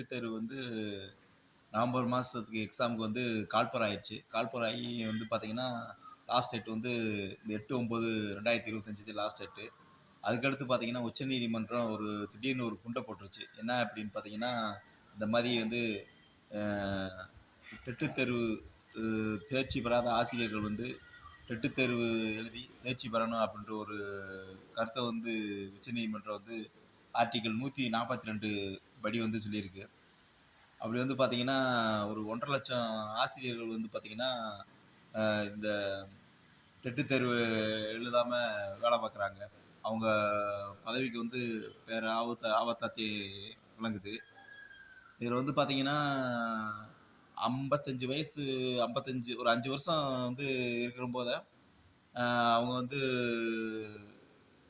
நீட்டு தேர்வு வந்து நவம்பர் மாதத்துக்கு எக்ஸாமுக்கு வந்து கால்பர் ஆயிடுச்சு கால்பர் ஆகி வந்து பார்த்தீங்கன்னா லாஸ்ட் டேட் வந்து இந்த எட்டு ஒம்பது ரெண்டாயிரத்தி இருபத்தஞ்சி லாஸ்ட் டேட்டு அதுக்கடுத்து பார்த்தீங்கன்னா உச்சநீதிமன்றம் ஒரு திடீர்னு ஒரு குண்டை போட்டுருச்சு. என்ன அப்படின்னு பார்த்தீங்கன்னா இந்த மாதிரி வந்து டெட்டு தேர்வு தேர்ச்சி பெறாத ஆசிரியர்கள் வந்து டெட்டு தேர்வு எழுதி தேர்ச்சி பெறணும் அப்படின்ற ஒரு கருத்தை வந்து உச்சநீதிமன்றம் வந்து ஆர்டிக்கல் நூற்றி நாற்பத்தி ரெண்டு படி வந்து சொல்லியிருக்கு. அப்படி வந்து பார்த்தீங்கன்னா ஒரு ஒன்றரை லட்சம் ஆசிரியர்கள் வந்து பார்த்தீங்கன்னா இந்த டெட்டு தேர்வு எழுதாமல் வேலை பார்க்குறாங்க அவங்க பதவிக்கு வந்து வேறு ஆபத்த ஆபத்தாத்தி விளங்குது. இதில் வந்து பார்த்தீங்கன்னா ஐம்பத்தஞ்சு வயசு ஐம்பத்தஞ்சு ஒரு அஞ்சு வருஷம் வந்து இருக்கிற போத அவங்க வந்து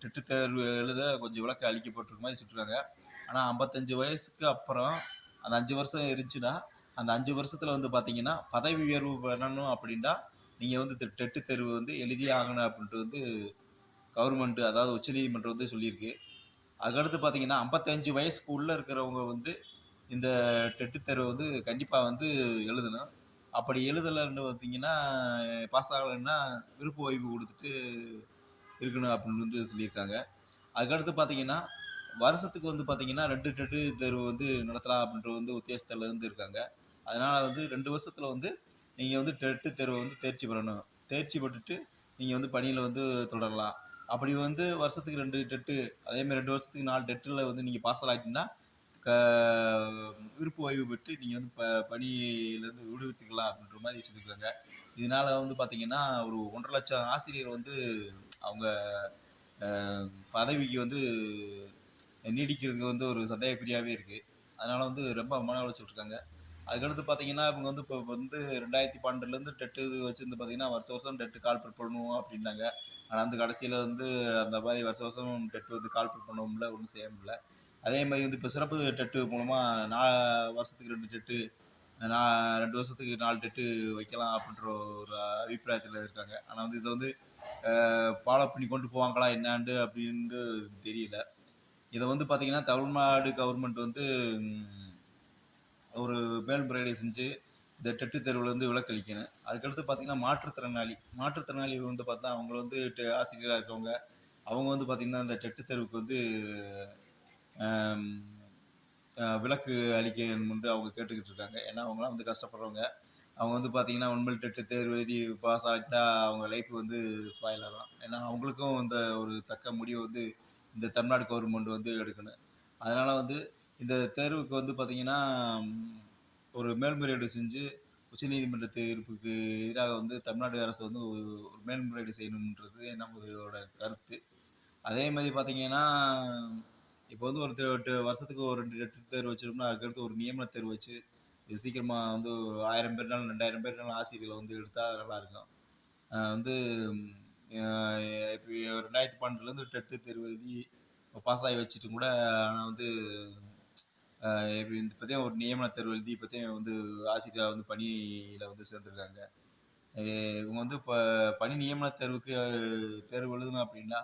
டெட்டு தேர்வு எழுத கொஞ்சம் விளக்கு அளிக்கப்பட்டிருக்க மாதிரி சொல்லிருக்காங்க ஆனால் ஐம்பத்தஞ்சு வயசுக்கு அப்புறம் அந்த அஞ்சு வருஷம் இருந்துச்சுன்னா அந்த அஞ்சு வருஷத்தில் வந்து பார்த்தீங்கன்னா பதவி உயர்வு பண்ணணும் அப்படின்னா நீங்கள் வந்து டெட்டு தேர்வு வந்து எழுதியே ஆகணும் அப்படின்ட்டு வந்து கவர்மெண்ட்டு அதாவது உச்சநீதிமன்றம் வந்து சொல்லியிருக்கு. அதுக்கடுத்து பார்த்தீங்கன்னா ஐம்பத்தஞ்சு வயசுக்கு உள்ளே இருக்கிறவங்க வந்து இந்த டெட்டு தேர்வை வந்து கண்டிப்பாக வந்து எழுதணும். அப்படி எழுதலைன்னு பார்த்தீங்கன்னா பாஸ் ஆகலைன்னா விருப்ப ஓய்வு கொடுத்துட்டு இருக்கணும் அப்படின்னு வந்து சொல்லியிருக்காங்க. அதுக்கடுத்து பார்த்தீங்கன்னா வருஷத்துக்கு வந்து பார்த்தீங்கன்னா ரெண்டு டெட்டு தேர்வு வந்து நடத்தலாம் அப்படின்ற வந்து உத்தேசத்தில் இருந்து இருக்காங்க. அதனால் வந்து ரெண்டு வருஷத்தில் வந்து நீங்கள் வந்து டெட்டு தேர்வை வந்து தேர்ச்சி பெறணும். தேர்ச்சி பெற்றுட்டு நீங்கள் வந்து பணியில் வந்து தொடரலாம். அப்படி வந்து வருஷத்துக்கு ரெண்டு டெட்டு அதேமாதிரி ரெண்டு வருஷத்துக்கு நாலு டெட்டில் வந்து நீங்கள் பாஸ் ஆகிட்டீங்கன்னா க விருப்ப ஓய்வு பெற்று நீங்கள் வந்து ப பணியிலேருந்து விடுவித்துக்கலாம் அப்படின்ற மாதிரி சொல்லியிருக்காங்க. இதனால் வந்து பார்த்திங்கன்னா ஒரு ஒன்றரை லட்சம் ஆசிரியர் வந்து அவங்க பதவிக்கு வந்து நீடிக்கிறதுக்கு வந்து ஒரு சந்தேகப்பிரியாவே இருக்குது அதனால் வந்து ரொம்ப மன உளைச்சல் இருக்காங்க அதுக்கடுத்து பார்த்தீங்கன்னா இவங்க வந்து இப்போ வந்து ரெண்டாயிரத்தி பன்னெண்டுலேருந்து டெட்டு இது வச்சுருந்து பார்த்தீங்கன்னா வருஷ வருஷம் டெட்டு கால்பர் பண்ணுவோம் அப்படின்னாங்க. ஆனால் வந்து கடைசியில் வந்து அந்த மாதிரி வருஷ வருஷம் டெட்டு வந்து கால்பர் பண்ண முடியல ஒன்றும் செய்ய முடியல. அதே மாதிரி வந்து இப்போ சிறப்பு டெட்டு மூலமாக நா வருஷத்துக்கு ரெண்டு டெட்டு நான் ரெண்டு வருஷத்துக்கு நாலு டெட்டு வைக்கலாம் அப்படின்ற ஒரு அபிப்பிராயத்தில் இருக்காங்க. ஆனால் வந்து இதை வந்து ஃபாலோ பண்ணி கொண்டு போவாங்களா என்னான்னு அப்படின்ட்டு தெரியல. இதை வந்து பார்த்திங்கன்னா தமிழ்நாடு கவர்மெண்ட் வந்து ஒரு மேல்முறையீடு செஞ்சு இந்த டெட்டு தேர்வுலேருந்து வந்து விலக்களிக்கணும். அதுக்கடுத்து பார்த்திங்கன்னா மாற்றுத்திறனாளி மாற்றுத்திறனாளி வந்து பார்த்தா அவங்க வந்து டெ- ஆசிரியராக இருக்கவங்க அவங்க வந்து பார்த்திங்கன்னா இந்த டெட்டு தேர்வுக்கு வந்து விலக்கு அளிக்க வந்து அவங்க கேட்டுக்கிட்டு இருக்காங்க. ஏன்னா அவங்களாம் வந்து கஷ்டப்படுறவங்க. அவங்க வந்து பார்த்திங்கன்னா உண்மையில் டெட்டு தேர்வு எழுதி பாஸ் ஆகிட்டா அவங்க லைஃப் வந்து ஸ்பாயில் ஆகலாம் ஏன்னா அவங்களுக்கும் அந்த ஒரு தக்க முடிவு வந்து இந்த தமிழ்நாடு கவர்மெண்ட் வந்து எடுக்கணும். அதனால் வந்து இந்த தேர்வுக்கு வந்து பார்த்திங்கன்னா ஒரு மேல்முறையீடு செஞ்சு உச்சநீதிமன்ற தீர்ப்புக்கு எதிராக வந்து தமிழ்நாடு அரசு வந்து ஒரு மேல்முறையீடு செய்யணுன்றது நம்மளோட கருத்து. அதே மாதிரி பார்த்திங்கன்னா இப்போ வந்து ஒரு வருஷத்துக்கு ஒரு ரெண்டு ரெண்டு தேர்வு வச்சிருக்கோம்னா அதுக்கடுத்து ஒரு நியமன தேர்வு வச்சு இது சீக்கிரமாக வந்து ஆயிரம் பேர்னாலும் ரெண்டாயிரம் பேர்னாலும் ஆசிரியர்களை வந்து எடுத்தால் நல்லாயிருக்கும் வந்து இப்போ ரெண்டாயிரத்தி பன்னெண்டுலேருந்து டெட்டு தேர்வு எழுதி பாஸ் ஆகி வச்சுட்டு கூட ஆனால் வந்து ஆஹ் இந்த பற்றியும் ஒரு நியமன தேர்வு எழுதி பற்றியும் வந்து ஆசிரியராக வந்து பணியில் வந்து சேர்ந்துருக்காங்க. இவங்க வந்து இப்போ பணி நியமன தேர்வுக்கு தேர்வு எழுதணும் அப்படின்னா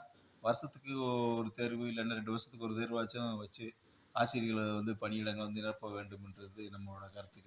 வருஷத்துக்கு ஒரு தேர்வு இல்லைன்னா ரெண்டு வருஷத்துக்கு ஒரு தேர்வாச்சும் வச்சு ஆசிரியர்களை வந்து பணியிடங்கள் வந்து நிரப்ப வேண்டும் என்றது நம்மளோட கருத்துக்கள்